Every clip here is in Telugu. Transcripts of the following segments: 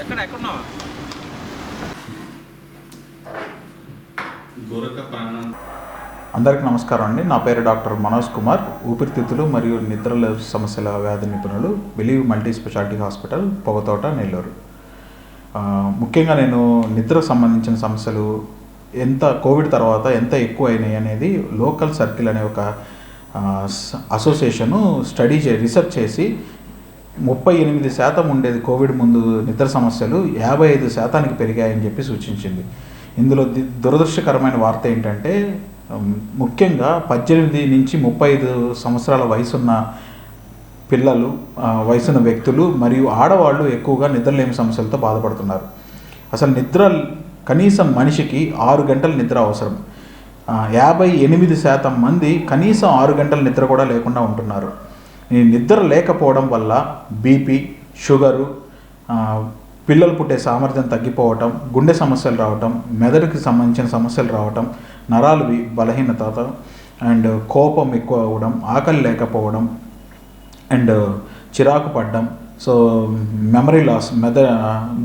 ఎక్కడ ఎక్కడున్నావా? అందరికీ నమస్కారం అండి. నా పేరు డాక్టర్ మనోజ్ కుమార్. ఊపిరితిత్తులు మరియు నిద్రల సమస్యల వ్యాధి నిపుణులు believe multi speciality hospital Pogathota Nellore. ఆ, ముఖ్యంగా నేను నిద్రకు సంబంధించిన సమస్యలు ఎంత కోవిడ్ తర్వాత ఎంత ఎక్కువ అయినాయి అనేది లోకల్ సర్కిల్ అనే ఒక అసోసియేషను స్టడీ చే రీసెర్చ్ చేసి ముప్పై ఎనిమిది శాతం ఉండేది కోవిడ్ ముందు నిద్ర సమస్యలు యాభై ఐదు శాతానికి పెరిగాయని చెప్పి సూచించింది. ఇందులో ది- దురదృష్టకరమైన వార్త ఏంటంటే ముఖ్యంగా పద్దెనిమిది నుంచి ముప్పై ఐదు సంవత్సరాల వయసున్న పిల్లలు వయసున్న వ్యక్తులు మరియు ఆడవాళ్ళు ఎక్కువగా నిద్రలేమి సమస్యలతో బాధపడుతున్నారు. అసలు నిద్ర కనీసం మనిషికి ఆరు గంటల నిద్ర అవసరం. యాభై ఎనిమిది శాతం మంది కనీసం ఆరు గంటల నిద్ర కూడా లేకుండా ఉంటున్నారు. నిద్ర లేకపోవడం వల్ల బీపీ షుగరు పిల్లలు పుట్టే సామర్థ్యం తగ్గిపోవటం గుండె సమస్యలు రావటం మెదడుకి సంబంధించిన సమస్యలు రావటం నరాలు బలహీనత అండ్ కోపం ఎక్కువ అవ్వడం ఆకలి లేకపోవడం అండ్ చిరాకు పడడం సో మెమరీ లాస్ మెద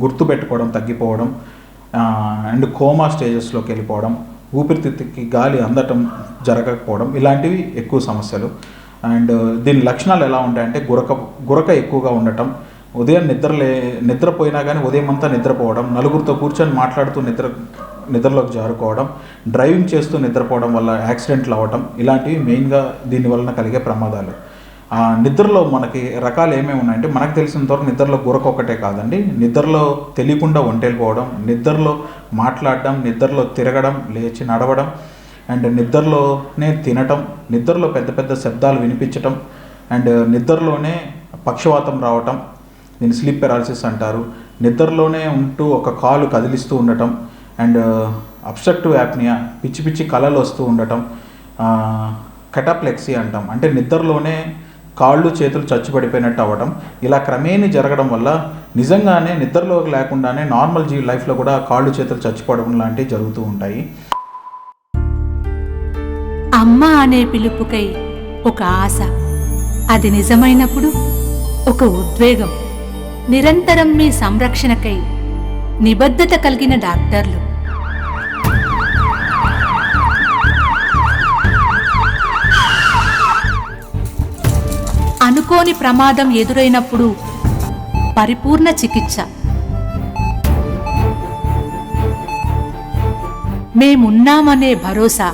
గుర్తుపెట్టుకోవడం తగ్గిపోవడం అండ్ కోమా స్టేజెస్లోకి వెళ్ళిపోవడం ఊపిరితిత్తుకి గాలి అందటం జరగకపోవడం ఇలాంటివి ఎక్కువ సమస్యలు. అండ్ uh, దీని లక్షణాలు ఎలా ఉంటాయంటే గురక గురక ఎక్కువగా ఉండటం ఉదయం నిద్రలే నిద్రపోయినా కానీ ఉదయం అంతా నిద్రపోవడం నలుగురితో కూర్చొని మాట్లాడుతూ నిద్ర నిద్రలోకి జారుకోవడం డ్రైవింగ్ చేస్తూ నిద్రపోవడం వల్ల యాక్సిడెంట్లు అవ్వటం ఇలాంటివి మెయిన్గా దీని వలన కలిగే ప్రమాదాలు. ఆ, నిద్రలో మనకి రకాలు ఏమేమి ఉన్నాయంటే మనకు తెలిసిన వరకు నిద్రలో గురక ఒకటే కాదండి. నిద్రలో తెలియకుండా ఒంటెళ్ళిపోవడం నిద్రలో మాట్లాడడం నిద్రలో తిరగడం లేచి నడవడం అండ్ నిద్రలోనే తినటం నిద్రలో పెద్ద పెద్ద శబ్దాలు వినిపించటం అండ్ నిద్రలోనే పక్షవాతం రావటం దీన్ని స్లీప్ పెరాలసిస్ అంటారు. నిద్రలోనే ఉంటూ ఒక కాలు కదిలిస్తూ ఉండటం అండ్ అబ్స్ట్రక్టివ్ యాప్నియా పిచ్చి పిచ్చి కళలు వస్తూ ఉండటం కెటాప్లెక్సీ అంటాం. అంటే నిద్రలోనే కాళ్ళు చేతులు చచ్చిపడిపోయినట్టు అవ్వడం ఇలా క్రమేణీ జరగడం వల్ల నిజంగానే నిద్రలోకి లేకుండానే నార్మల్ జీ లైఫ్లో కూడా కాళ్ళు చేతులు చచ్చిపోవడం లాంటివి జరుగుతూ ఉంటాయి. అమ్మ అనే పిలుపుకై ఒక ఆశ. అది నిజమైనప్పుడు ఒక ఉద్వేగం. నిరంతరం మీ సంరక్షణకై నిబద్ధత కలిగిన డాక్టర్లు. అనుకోని ప్రమాదం ఎదురైనప్పుడు పరిపూర్ణ చికిత్స. మేమున్నామనే భరోసా.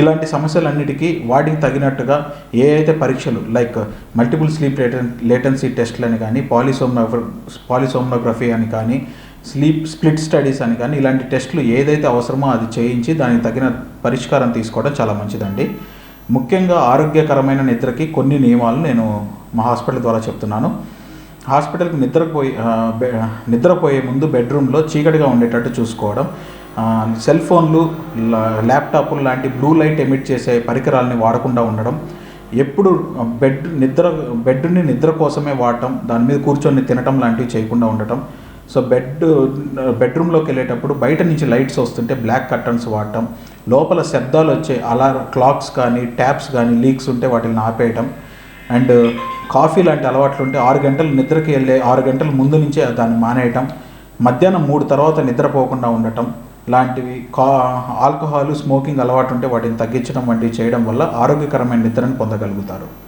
ఇలాంటి సమస్యలన్నిటికీ వాటికి తగినట్టుగా ఏ అయితే పరీక్షలు like multiple sleep laten latency టెస్ట్లు అని కానీ పాలిసోమ్నోగ్ర పాలిసోమ్నోగ్రఫీ అని కానీ స్లీప్ స్ప్లిట్ స్టడీస్ అని కానీ ఇలాంటి టెస్టులు ఏదైతే అవసరమో అది చేయించి దానికి తగిన పరిష్కారం తీసుకోవడం చాలా మంచిదండి. ముఖ్యంగా ఆరోగ్యకరమైన నిద్రకి కొన్ని నియమాలు నేను మా హాస్పిటల్ ద్వారా చెప్తున్నాను. హాస్పిటల్కి నిద్రపోయి నిద్రపోయే ముందు బెడ్రూమ్లో చీకటిగా ఉండేటట్టు చూసుకోవడం సెల్ ఫోన్లు లా- ల్యాప్టాప్లు లాంటి బ్లూ లైట్ ఎమిట్ చేసే పరికరాలని వాడకుండా ఉండడం ఎప్పుడు బెడ్ నిద్ర బెడ్ని నిద్ర కోసమే వాడటం దాని మీద కూర్చొని తినటం లాంటివి చేయకుండా ఉండటం. సో బెడ్ బెడ్రూమ్లోకి వెళ్ళేటప్పుడు బయట నుంచి లైట్స్ వస్తుంటే బ్లాక్ కర్టన్స్ వాడటం లోపల శబ్దాలు వచ్చే అలా క్లాక్స్ కానీ ట్యాప్స్ కానీ లీక్స్ ఉంటే వాటిని ఆపేయటం. అండ్ కాఫీ లాంటి అలవాట్లు ఉంటే ఆరు గంటలు నిద్రకి వెళ్ళే ఆరు గంటల ముందు నుంచే దాన్ని మానేయటం. మధ్యాహ్నం మూడు తర్వాత నిద్రపోకుండా ఉండటం. లాంటివి కా ఆల్కహాల్ స్మోకింగ్ అలవాటు ఉంటే వాటిని తగ్గించడం వంటివి చేయడం వల్ల ఆరోగ్యకరమైన నిద్రను పొందగలుగుతారు.